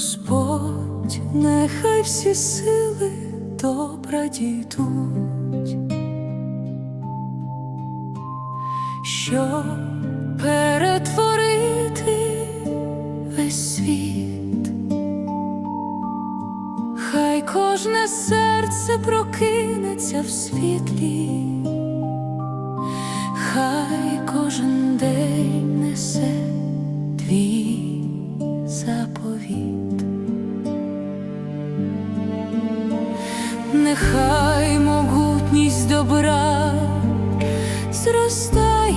Господь, нехай всі сили добра дійдуть, щоб перетворити весь світ, хай кожне серце прокинеться в світлі, хай кожен день несе твій Нехай могутність добра зростає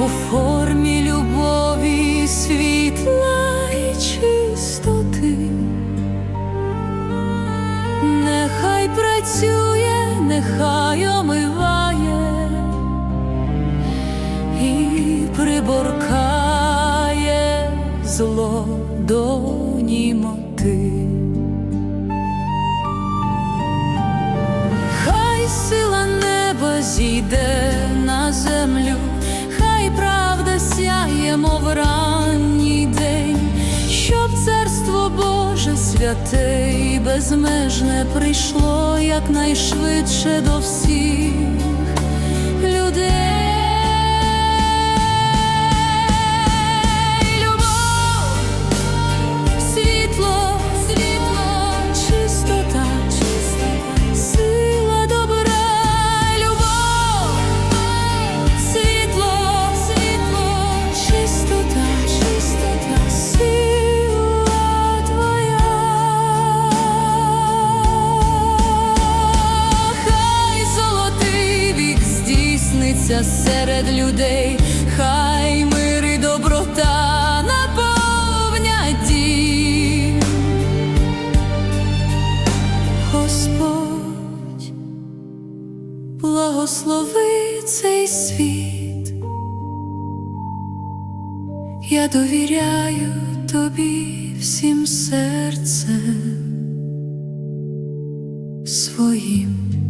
у формі любові, світла і чистоти. Нехай працює, нехай омиває і приборкає зло до німоти. Хай сила неба зійде на землю, хай правда сяє, мов ранній день, щоб царство Боже святе і безмежне прийшло якнайшвидше до всіх здійсниться серед людей, хай мир і доброта наповнять. Господь, благослови цей світ, я довіряю тобі всім серцем своїм.